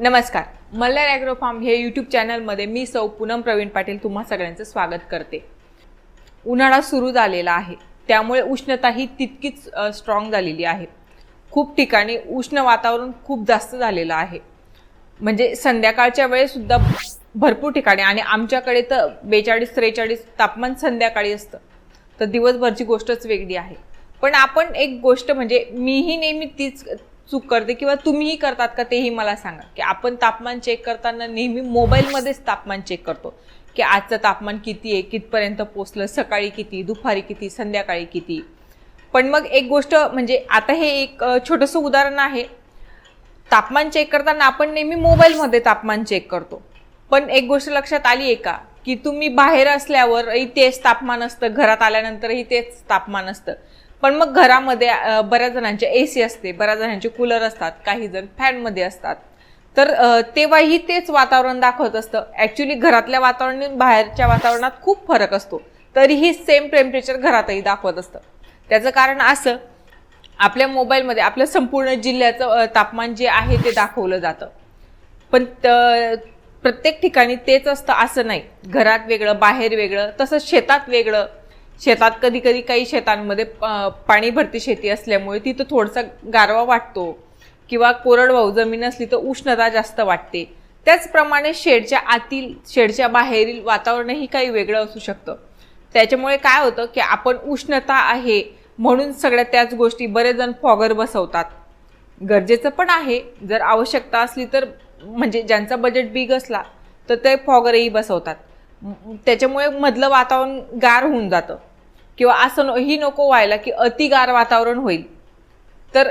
नमस्कार. Malhar agro farm हे YouTube चॅनलमध्ये मी सौ पूनम प्रवीण पाटील तुम्हा सगळ्यांचं स्वागत करते. उन्हाळा सुरू झालेला आहे. त्यामुळे उष्णता ही तितकीच स्ट्रॉंग झालेली आहे. खूप ठिकाणी उष्ण वातावरण खूप जास्त झालेलं आहे. म्हणजे संध्याकाळच्या वेळेसुद्धा भरपूर ठिकाणी आणि आमच्याकडे तर बेचाळीस त्रेचाळीस तापमान संध्याकाळी असतं. तर दिवसभरची गोष्टच वेगळी आहे. पण आपण एक गोष्ट म्हणजे मीही नेहमी तीच चूक करते किंवा तुम्हीही करतात का तेही मला सांगा. की आपण तापमान चेक करताना नेहमी मोबाईलमध्येच तापमान चेक करतो. की आजचं तापमान किती आहे कितपर्यंत पोचलं सकाळी किती दुपारी किती संध्याकाळी किती. पण मग एक गोष्ट म्हणजे आता हे एक छोटंसं उदाहरण आहे. तापमान चेक करताना आपण नेहमी मोबाईलमध्ये तापमान चेक करतो. पण एक गोष्ट लक्षात आली आहे का? की तुम्ही बाहेर असल्यावरही तेच तापमान असतं घरात आल्यानंतरही तेच तापमान असतं. पण मग घरामध्ये बऱ्याच जणांचे ए सी असते बऱ्याच जणांचे कूलर असतात काही जण फॅनमध्ये असतात. तर तेव्हाही तेच वातावरण दाखवत असतं. ॲक्च्युली घरातल्या वातावरण बाहेरच्या वातावरणात खूप फरक असतो. तरीही सेम टेम्परेचर घरातही दाखवत असतं. त्याचं कारण असं आपल्या मोबाईलमध्ये आपल्या संपूर्ण जिल्ह्याचं तापमान जे आहे ते दाखवलं जातं. पण प्रत्येक ठिकाणी तेच असतं असं नाही. घरात वेगळं बाहेर वेगळं तसंच शेतात वेगळं. शेतात कधी कधी काही शेतांमध्ये पाणी भरती शेती असल्यामुळे तिथं थोडासा गारवा वाटतो किंवा कोरडवाहू जमीन असली तर उष्णता जास्त वाटते. त्याचप्रमाणे शेडच्या आतील शेडच्या बाहेरील वातावरणही काही वेगळं असू शकतं. त्याच्यामुळे काय होतं की आपण उष्णता आहे म्हणून सगळ्या त्याच गोष्टी बरेच जण फॉगर बसवतात. गरजेचं पण आहे जर आवश्यकता असली तर म्हणजे ज्यांचा बजेट बिग असला तर ते फॉगरही बसवतात. त्याच्यामुळे मधलं वातावरण गार होऊन जातं. किंवा असं ही नको व्हायला की अतिगार वातावरण होईल. तर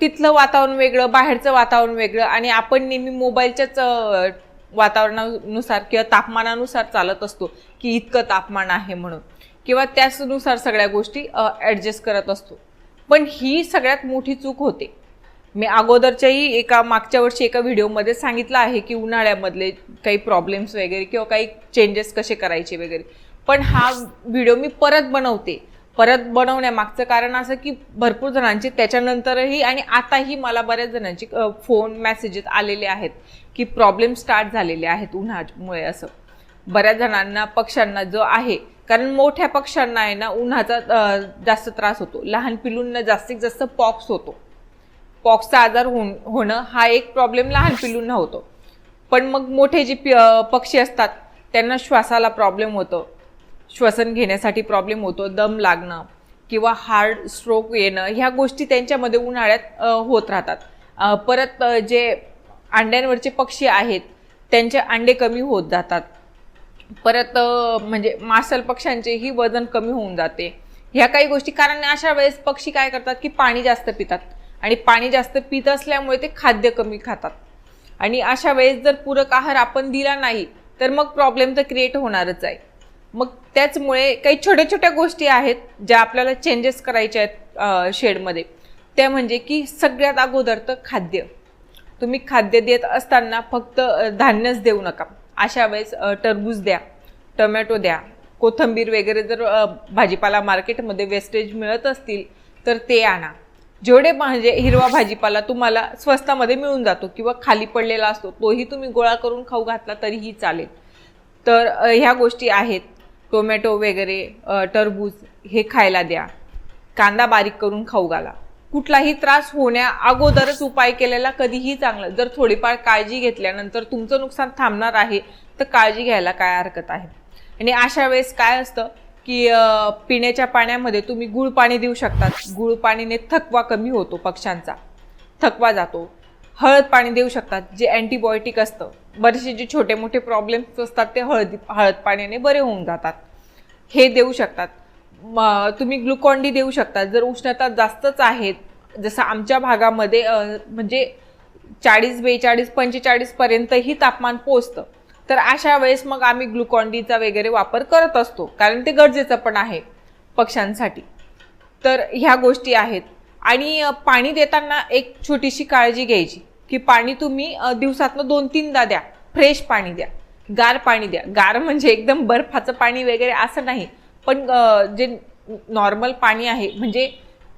तिथलं वातावरण वेगळं बाहेरचं वातावरण वेगळं आणि आपण नेहमी मोबाईलच्याच वातावरणानुसार किंवा तापमानानुसार चालत असतो की इतकं तापमान आहे म्हणून. किंवा त्याचनुसार सगळ्या गोष्टी ॲडजस्ट करत असतो. पण ही सगळ्यात मोठी चूक होते. मी अगोदरच्याही एका मागच्या वर्षी एका व्हिडिओमध्ये सांगितलं आहे की उन्हाळ्यामधले काही प्रॉब्लेम्स वगैरे किंवा काही चेंजेस कसे करायचे वगैरे. पण हा व्हिडिओ मी परत बनवते. परत बनवण्यामागचं कारण असं की भरपूर जणांचे त्याच्यानंतरही आणि आताही मला बऱ्याच जणांचे फोन मेसेजेस आलेले आहेत की प्रॉब्लेम स्टार्ट झालेले आहेत उन्हामुळे असं. बऱ्याच जणांना पक्ष्यांना जो आहे कारण मोठ्या पक्ष्यांना आहे ना उन्हाचा जास्त त्रास होतो. लहान पिलूंना जास्तीत जास्त पॉक्स होतो. पॉक्सचा आजार होऊन होणं हा एक प्रॉब्लेम लहान पिलूंना होतो. पण मग मोठे जे पक्षी असतात त्यांना श्वासाला प्रॉब्लेम होतो. श्वसन घेण्यासाठी प्रॉब्लेम होतो दम लागणं किंवा हार्ड स्ट्रोक येणं ह्या गोष्टी त्यांच्यामध्ये उन्हाळ्यात होत राहतात. परत जे अंड्यांवरचे पक्षी आहेत त्यांचे अंडे कमी होत जातात. परत म्हणजे मासल पक्ष्यांचेही वजन कमी होऊन जाते. ह्या काही गोष्टी कारण अशा वेळेस पक्षी काय करतात की पाणी जास्त पितात आणि पाणी जास्त पित असल्यामुळे ते खाद्य कमी खातात. आणि अशा वेळेस जर पूरक आहार आपण दिला नाही तर मग प्रॉब्लेम तर क्रिएट होणारच आहे. मग त्याचमुळे काही छोट्या छोट्या गोष्टी आहेत ज्या आपल्याला चेंजेस करायच्या आहेत शेडमध्ये त्या म्हणजे की सगळ्यात अगोदर तर खाद्य. तुम्ही खाद्य देत असताना फक्त धान्यच देऊ नका. अशा वेळेस टरबूज द्या टोमॅटो द्या. कोथंबीर वगैरे जर भाजीपाला मार्केटमध्ये वेस्टेज मिळत असतील तर ते आणा. जेवढे म्हणजे हिरवा भाजीपाला तुम्हाला स्वस्तामध्ये मिळून जातो किंवा खाली पडलेला असतो तोही तुम्ही गोळा करून खाऊ घातला तरीही चालेल. तर ह्या गोष्टी आहेत. टोमॅटो वगैरे टरबूज हे खायला द्या. कांदा बारीक करून खाऊ घाला. कुठलाही त्रास होण्या अगोदरच उपाय केलेला कधीही चांगलं. जर थोडीफार काळजी घेतल्यानंतर तुमचं नुकसान थांबणार आहे तर काळजी घ्यायला काय हरकत आहे? आणि अशा वेळेस काय असतं की पिण्याच्या पाण्यामध्ये तुम्ही गुळ पाणी देऊ शकतात. गुळ पाणीने थकवा कमी होतो पक्ष्यांचा. थकवा जातो. हळद पाणी देऊ शकतात जे अँटीबायोटिक असतं. बरेचसे जे छोटे मोठे प्रॉब्लेम्स असतात ते हळदी हळद पाण्याने बरे होऊन जातात. हे देऊ शकतात. तुम्ही ग्लुकॉन डी देऊ शकता जर उष्णता जास्तच आहेत जसं आमच्या भागामध्ये म्हणजे चाळीस बेचाळीस पंचेचाळीसपर्यंतही तापमान पोचतं तर अशा वेळेस मग आम्ही ग्लुकॉन डीचा वगैरे वापर करत असतो कारण ते गरजेचं पण आहे पक्ष्यांसाठी. तर ह्या गोष्टी आहेत. आणि पाणी देताना एक छोटीशी काळजी घ्यायची. की पाणी तुम्ही दिवसातनं दोन तीनदा द्या. फ्रेश पाणी द्या. गार पाणी द्या. गार म्हणजे एकदम बर्फाचं पाणी वगैरे असं नाही. पण जे नॉर्मल पाणी आहे म्हणजे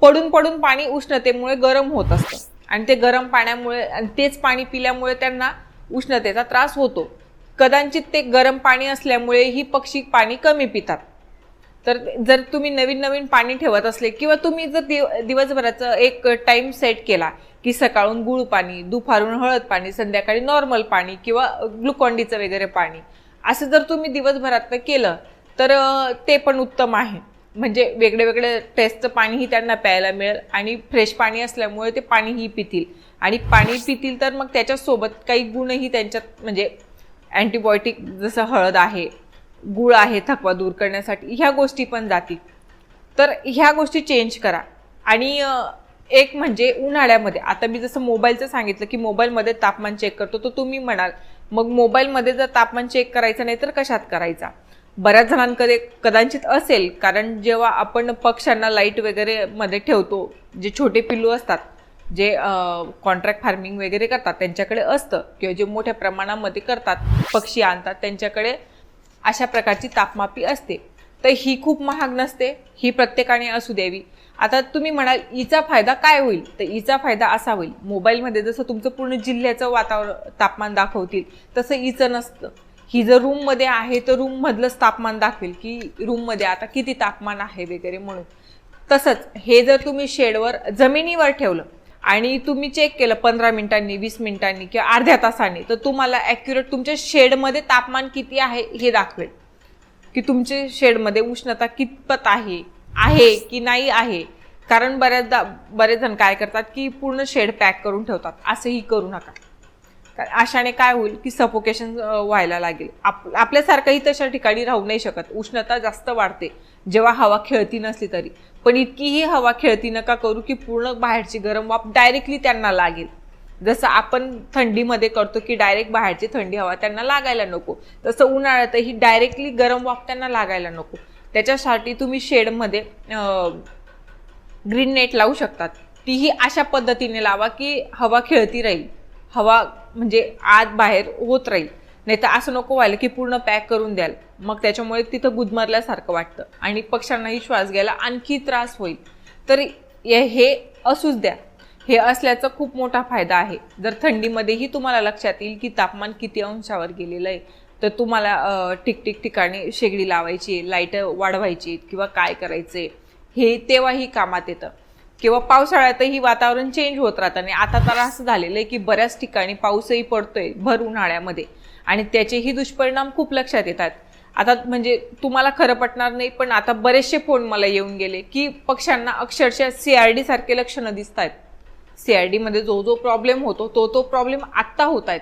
पडून पडून पाणी उष्णतेमुळे गरम होत असतं. आणि ते गरम पाण्यामुळे आणि तेच पाणी पिल्यामुळे त्यांना उष्णतेचा त्रास होतो. कदाचित ते गरम पाणी असल्यामुळे ही पक्षी पाणी कमी पितात. तर जर तुम्ही नवीन नवीन पाणी ठेवत असले किंवा तुम्ही जर दिव दिवसभराचं एक टाईम सेट केला की सकाळून गुळ पाणी दुपारून हळद पाणी संध्याकाळी नॉर्मल पाणी किंवा ग्लुकॉन्डीचं वगैरे पाणी. असं जर तुम्ही दिवसभरात केलं तर ते पण उत्तम आहे. म्हणजे वेगळे वेगळे टेस्टचं पाणीही त्यांना प्यायला मिळेल आणि फ्रेश पाणी असल्यामुळे ते पाणीही पितील. आणि पाणी पितील तर मग त्याच्यासोबत काही गुणही त्यांच्यात म्हणजे अँटीबायोटिक जसं हळद आहे गुळ आहे थकवा दूर करण्यासाठी ह्या गोष्टी पण जातील. तर ह्या गोष्टी चेंज करा. आणि एक म्हणजे उन्हाळ्यामध्ये. आता मी जसं मोबाईलचं सांगितलं की मोबाईलमध्ये तापमान चेक करतो तर तुम्ही म्हणाल मग मोबाईलमध्ये जर तापमान चेक करायचं नाही तर कशात करायचा? बऱ्याच जणांकडे कदाचित असेल कारण जेव्हा आपण पक्ष्यांना लाइट वगैरे मध्ये ठेवतो जे छोटे पिल्लू असतात जे कॉन्ट्रॅक्ट फार्मिंग वगैरे करतात त्यांच्याकडे असतं किंवा जे मोठ्या प्रमाणामध्ये करतात पक्षी आणतात त्यांच्याकडे अशा प्रकारची तापमापी असते. तर ही खूप महाग नसते ही प्रत्येकाने असू द्यावी. आता तुम्ही म्हणाल हिचा फायदा काय होईल? तर हिचा फायदा असा होईल मोबाईलमध्ये जसं तुमचं पूर्ण जिल्ह्याचं वातावरण तापमान दाखवतील तसं हिचं नसतं. ही जर रूममध्ये आहे तर रूममधलंच तापमान दाखवेल की रूममध्ये आता किती तापमान आहे वगैरे म्हणून. तसंच हे जर तुम्ही शेडवर जमिनीवर ठेवलं आणि तुम्ही चेक केलं पंधरा मिनिटांनी वीस मिनिटांनी किंवा अर्ध्या तासाने तर तुम्हाला ॲक्युरेट तुमच्या शेडमध्ये तापमान किती आहे हे दाखवेल. की तुमचे शेडमध्ये उष्णता कितपत आहे? आहे की नाही आहे? कारण बऱ्याचदा बरेच जण काय करतात की पूर्ण शेड पॅक करून ठेवतात. असंही करू नका. कारण अशाने काय होईल की सफोकेशन व्हायला लागेल. आप आपल्यासारखंही तशा ठिकाणी राहू नाही शकत. उष्णता जास्त वाढते. जेव्हा हवा खेळती नसली तरी. पण इतकीही हवा खेळती नका करू की पूर्ण बाहेरची गरम वाफ डायरेक्टली त्यांना लागेल. जसं आपण थंडीमध्ये करतो की डायरेक्ट बाहेरची थंडी हवा त्यांना लागायला नको. तसं उन्हाळ्यातही डायरेक्टली गरम वाफ त्यांना लागायला नको. त्याच्यासाठी तुम्ही शेडमध्ये ग्रीन नेट लावू शकतात. तीही अशा पद्धतीने लावा की हवा खेळती राहील. हवा म्हणजे आत बाहेर होत राहील. नाही तर असं नको व्हायला की पूर्ण पॅक करून द्याल. मग त्याच्यामुळे तिथं गुदमरल्यासारखं वाटतं. आणि पक्ष्यांनाही श्वास घ्यायला आणखी त्रास होईल. तर हे हे असूच द्या. हे असल्याचा खूप मोठा फायदा आहे. जर थंडीमध्येही तुम्हाला लक्षात येईल की तापमान किती अंशावर गेलेलं आहे तर तुम्हाला ठिकठिक ठिकाणी शेगडी लावायची लाइट वाढवायची किंवा काय करायचे हे तेव्हाही कामात येतं. किंवा पावसाळ्यातही वातावरण चेंज होत राहतं आणि आता तर असं झालेलं आहे की बऱ्याच ठिकाणी पाऊसही पडतोय भर उन्हाळ्यामध्ये आणि त्याचेही दुष्परिणाम खूप लक्षात येतात. आता म्हणजे तुम्हाला खरं पटणार नाही पण आता बरेचसे फोन मला येऊन गेले की पक्ष्यांना अक्षरशः सीआरडी सारखे लक्षणं दिसत आहेत सी आय डीमध्ये जो जो प्रॉब्लेम होतो तो तो प्रॉब्लेम आत्ता होत आहेत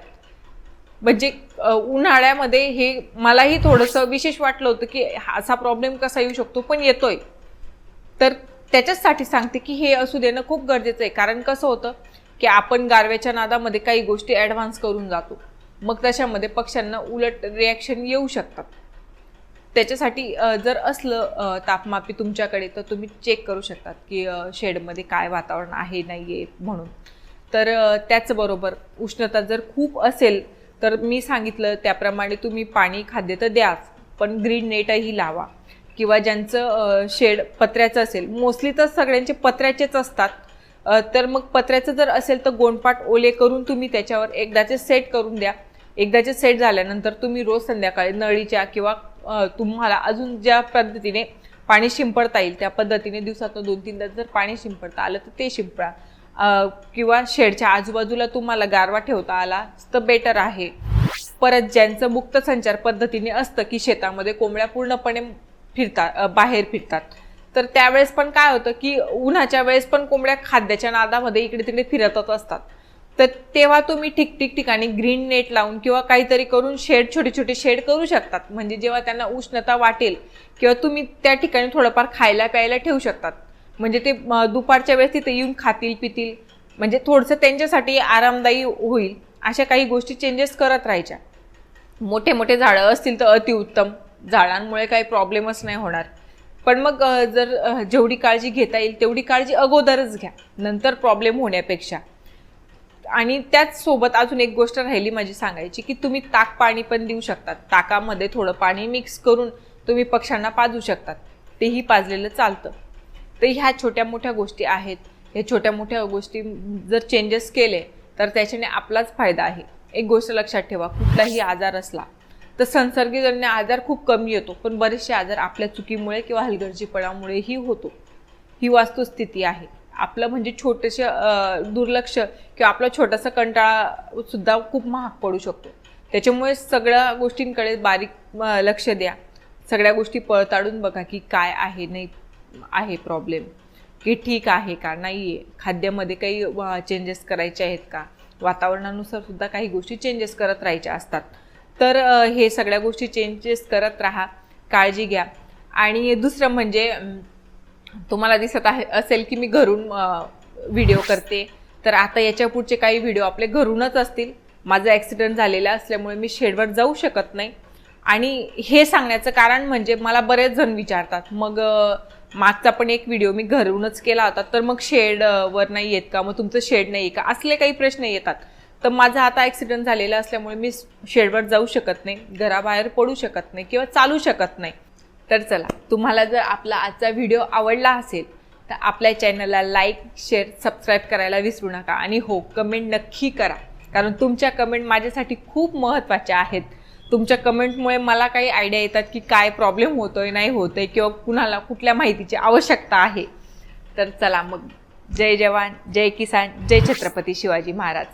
म्हणजे उन्हाळ्यामध्ये हे मलाही थोडंसं विशेष वाटलं होतं की असा प्रॉब्लेम कसा येऊ शकतो पण येतोय. तर त्याच्याचसाठी सांगते की हे असू देणं खूप गरजेचं आहे. कारण कसं होतं की आपण गारव्याच्या नादामध्ये काही गोष्टी ॲडव्हान्स करून जातो. मग त्याच्यामध्ये पक्ष्यांना उलट रिॲक्शन येऊ शकतात. त्याच्यासाठी जर असलं तापमापी तुमच्याकडे तर तुम्ही चेक करू शकतात की शेडमध्ये काय वातावरण आहे नाही आहे म्हणून. तर त्याचबरोबर उष्णता जर खूप असेल तर मी सांगितलं त्याप्रमाणे तुम्ही पाणी खाद्य तर द्याच पण ग्रीन नेटही लावा. किंवा ज्यांचं शेड पत्र्याचं असेल मोस्टली तर सगळ्यांचे पत्र्याचेच असतात. तर मग पत्र्याचं जर असेल तर गोंडपाट ओले करून तुम्ही त्याच्यावर एकदाचे सेट करून द्या. एकदाचे सेट झाल्यानंतर तुम्ही रोज संध्याकाळी नळीच्या किंवा तुम्हाला अजून ज्या पद्धतीने पाणी शिंपडता येईल त्या पद्धतीने दिवसातून दोन तीनदा जर पाणी शिंपडता आलं तर ते शिंपडा. किंवा शेडच्या आजूबाजूला तुम्हाला गारवा ठेवता आला तर बेटर आहे. परत ज्यांचं मुक्त संचार पद्धतीने असतं की शेतामध्ये कोंबड्या पूर्णपणे फिरतात बाहेर फिरतात. तर त्यावेळेस पण काय होतं की उन्हाच्या वेळेस पण कोंबड्या खाद्याच्या नादामध्ये इकडे तिकडे फिरतच असतात. तर तेव्हा तुम्ही ठिकठिक ठिकाणी ग्रीन नेट लावून किंवा काहीतरी करून शेड छोटे छोटे शेड करू शकतात. म्हणजे जेव्हा त्यांना उष्णता वाटेल किंवा तुम्ही त्या ठिकाणी थोडंफार खायला प्यायला ठेवू शकतात. म्हणजे ते दुपारच्या वेळेस तिथे येऊन खातील पितील. म्हणजे थोडंसं त्यांच्यासाठी आरामदायी होईल. अशा काही गोष्टी चेंजेस करत राहायच्या. मोठे मोठे झाडं असतील तर अतिउत्तम. झाडांमुळे काही प्रॉब्लेमच नाही होणार. पण मग जर जेवढी काळजी घेता येईल तेवढी काळजी अगोदरच घ्या. नंतर प्रॉब्लेम होण्यापेक्षा. आणि त्याच सोबत अजून एक गोष्ट राहिली माझी सांगायची की तुम्ही ताक पाणी पण देऊ शकतात. ताकामध्ये थोडं पाणी मिक्स करून तुम्ही पक्ष्यांना पाजू शकतात. तेही पाजलेलं चालतं. तर ह्या छोट्या मोठ्या गोष्टी आहेत. ह्या छोट्या मोठ्या गोष्टी जर चेंजेस केले तर त्याच्याने आपलाच फायदा आहे. एक गोष्ट लक्षात ठेवा कुठलाही आजार असला तर संसर्गजन्य आजार खूप कमी येतो पण बरेचसे आजार आपल्या चुकीमुळे किंवा हलगर्जीपणामुळेही होतो. ही वास्तुस्थिती आहे. आपलं म्हणजे छोटेसे दुर्लक्ष किंवा आपला छोटासा कंटाळा सुद्धा खूप महाग पडू शकतो. त्याच्यामुळे सगळ्या गोष्टींकडे बारीक लक्ष द्या. सगळ्या गोष्टी पळताळून बघा की काय आहे नाही आहे प्रॉब्लेम की ठीक आहे का नाही आहे खाद्यामध्ये काही चेंजेस करायचे आहेत का? वातावरणानुसार सुद्धा काही गोष्टी चेंजेस करत राहायच्या असतात. तर हे सगळ्या गोष्टी चेंजेस करत राहा. काळजी घ्या. आणि दुसरं म्हणजे तुम्हाला दिसत आहे असेल की मी घरून व्हिडिओ करते. तर आता याच्या पुढचे काही व्हिडिओ आपले घरूनच असतील. माझा ॲक्सिडेंट झालेला असल्यामुळे मी शेडवर जाऊ शकत नाही. आणि हे सांगण्याचं कारण म्हणजे मला बरेच जण विचारतात. मग मागचा पण एक व्हिडिओ मी घरूनच केला होता. तर मग शेडवर नाही येत का? मग तुमचं शेड नाही आहे का? असले काही प्रश्न येतात. तर माझा आता ॲक्सिडेंट झालेला असल्यामुळे मी शेडवर जाऊ शकत नाही. घराबाहेर पडू शकत नाही किंवा चालू शकत नाही. तर चला तुम्हाला जर आपला आजचा व्हिडिओ आवडला असेल तर आपल्या चॅनलला लाईक शेअर सबस्क्राईब करायला विसरू नका. आणि हो कमेंट नक्की करा. कारण तुमच्या कमेंट माझ्यासाठी खूप महत्त्वाच्या आहेत. तुमच्या कमेंटमुळे मला काही आयडिया येतात की काय प्रॉब्लेम होतो आहे नाही होतोय किंवा कुणाला कुठल्या माहितीची आवश्यकता आहे. तर चला मग. जय जवान जय किसान जय छत्रपती शिवाजी महाराज.